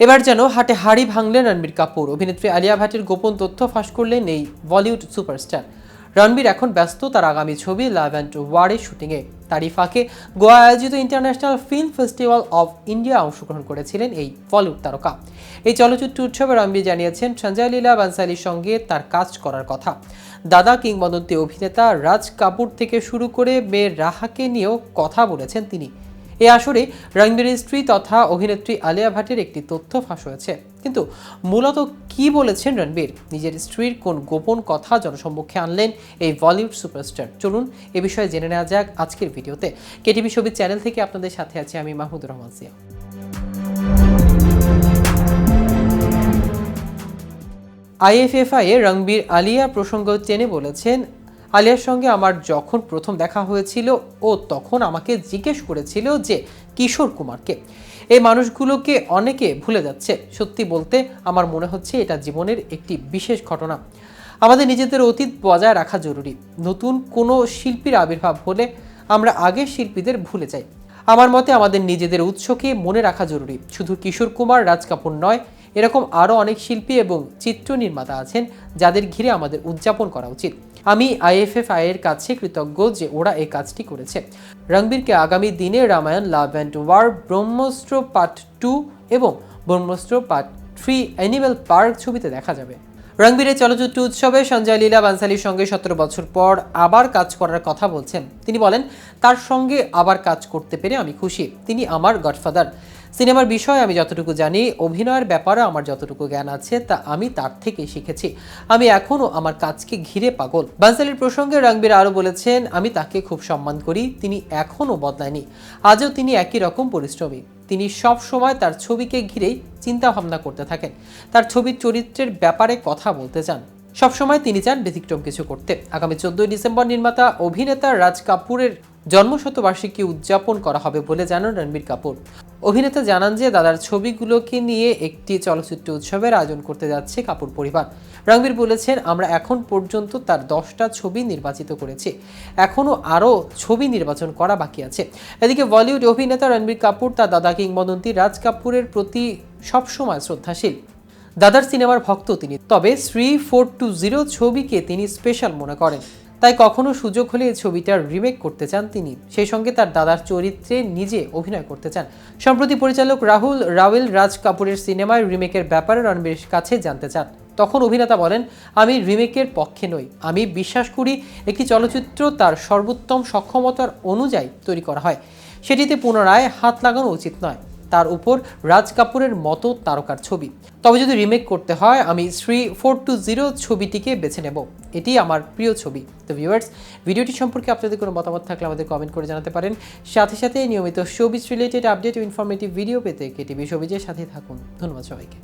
এবার যেন হাটে হাড়ি ভাঙলেন রণবীর কাপুর। অভিনেত্রী আলিয়া ভাটের গোপন তথ্য ফাঁস করলেন এই বলিউড সুপারস্টার। রণবীর এখন ব্যস্ত, তার আগামী ছবি লাভ অ্যান্ড ওয়ারের শুটিংয়ে। তারই ফাঁকে গোয়া আয়োজিত international film festival of India অংশগ্রহণ করেছিলেন এই বলিউড তারকা। এই চলচ্চিত্র উৎসবে রণবীর জানিয়েছেন, সঞ্জয় লীলা বানসালির সঙ্গে তার কাজ করার কথা। দাদা কিংবদন্তি অভিনেতা রাজ কাপুর থেকে শুরু করে মেয়ে রাহাকে নিয়েও কথা বলেছেন তিনি। এই আসরে রণবীরের স্ত্রী তথা অভিনেত্রী আলিয়া ভাটের একটি তথ্য ফাঁস হয়েছে। কিন্তু মূলত কি বলেছেন রণবীর? নিজের স্ত্রীর কোন গোপন কথা জনসম্মুখে আনলেন এই বলিউড সুপারস্টার? চলুন এ বিষয়ে জেনে নেওয়া যাক আজকের ভিডিওতে। কেটিভি ছবির চ্যানেল থেকে আপনাদের সাথে আছি আমি মাহমুদুর রহমান সিয়া। আইএফএফআই এ রণবীর আলিয়া প্রসঙ্গ টেনে বলেছেন আলিয়ার সঙ্গে আমার যখন প্রথম দেখা হয়েছিল ও তখন আমাকে জিজ্ঞেস করেছিল যে, কিশোর কুমারকে। এই মানুষগুলোকে অনেকে ভুলে যাচ্ছে। সত্যি বলতে আমার মনে হচ্ছে এটা জীবনের একটি বিশেষ ঘটনা। আমাদের নিজেদের অতীত বজায় রাখা জরুরি। নতুন কোনো শিল্পীর আবির্ভাব হলে আমরা আগের শিল্পীদের ভুলে যাই। আমার মতে আমাদের নিজেদের উৎসকে মনে রাখা জরুরি। শুধু কিশোর কুমার, রাজ কাপুর নয় এরকম আরও অনেক শিল্পী এবং চিত্র নির্মাতা আছেন যাদের ঘিরে আমাদের উদযাপন করা উচিত। আমি আইএফএফআই এর কাছে কৃতজ্ঞ যে ওরা এই কাজটি করেছে। রণবীরকে আগামী দিনে Ramayan, Love and War, Brahmastra part two এবং Brahmastra part three Animal Park ছবিতে দেখা যাবে। রণবীরের চলচ্চিত্র উৎসবে সঞ্জয় লীলা বানসালির সঙ্গে সতেরো বছর পর আবার কাজ করার কথা বলছেন। তিনি বলেন, তার সঙ্গে আবার কাজ করতে পেরে আমি খুশি। তিনি আমার গডফাদার। সিনেমার বিষয়ে আমি যতটুকু জানি, অভিনয়ের ব্যাপারে আমার যতটুকু জ্ঞান আছে, তা আমি তার থেকে শিখেছি। আমি এখনও আমার কাজকে ঘিরে পাগল। বানসালির প্রসঙ্গে রণবীর আরও বলেছেন, আমি তাকে খুব সম্মান করি, তিনি এখনও বদলায়নি। আজও তিনি একই রকম পরিশ্রমী। তিনি সব সময় তার ছবিকে ঘিরেই চিন্তা ভাবনা করতে থাকেন। তার ছবির চরিত্রের ব্যাপারে কথা বলতে চান। সবসময় তিনি চান ব্যতিক্রম কিছু করতে। আগামী চোদ্দই ডিসেম্বর নির্মাতা, অভিনেতা রাজ কাপুরের জন্মশতবার্ষিকী উদযাপন করা হবে বলে জানান রণবীর কাপুর। অভিনেতা জানান যে দাদার ছবিগুলোকে নিয়ে একটি চলচ্চিত্র উৎসবের আয়োজন করতে যাচ্ছে কাপুর পরিবার। রণবীর বলেছেন, আমরা এখন পর্যন্ত তার দশটা ছবি নির্বাচিত করেছি। এখনও আরও ছবি নির্বাচন করা বাকি আছে। এদিকে বলিউড অভিনেতা রণবীর কাপুর, তার দাদা কিংবদন্তি রাজ কাপুরের প্রতি সবসময় শ্রদ্ধাশীল। দাদার সিনেমার ভক্ত তিনি, তবে শ্রী ফোর টু জিরো ছবিকে তিনি স্পেশাল মনে করেন। তাই কখনো সুযোগ হলে এই ছবিটার রিমেক করতে চান তিনি। সেই সঙ্গে তার দাদার চরিত্রে নিজে অভিনয় করতে চান। সম্প্রতি পরিচালক রাহুল, রাওয়েল, রাজ কাপুরের সিনেমায় রিমেকের ব্যাপারে রণবীর কাছে জানতে চান। তখন অভিনেতা বলেন, আমি রিমেকের পক্ষে নই। আমি বিশ্বাস করি একটি চলচ্চিত্র তার সর্বোত্তম সক্ষমতার অনুযায়ী তৈরি করা হয়। সেটিতে পুনরায় হাত লাগানো উচিত নয়। তার উপর রাজ কাপুরের মতো তারকার ছবি। তবে যদি রিমেক করতে হয়, আমি শ্রী ফোর টু জিরো ছবিটিকে বেছে নেব। এটি আমার প্রিয় ছবি। তো ভিউয়ার্স ভিডিওটি সম্পর্কে আপনাদের কোনো মতামত থাকলে আমাদের কমেন্ট করে জানাতে পারেন। সাথে সাথে নিয়মিত শোবিজ রিলেটেড আপডেট ও ইনফরমেটিভ ভিডিও পেতে কেটিভি শোবিজের সাথে থাকুন। ধন্যবাদ সবাইকে।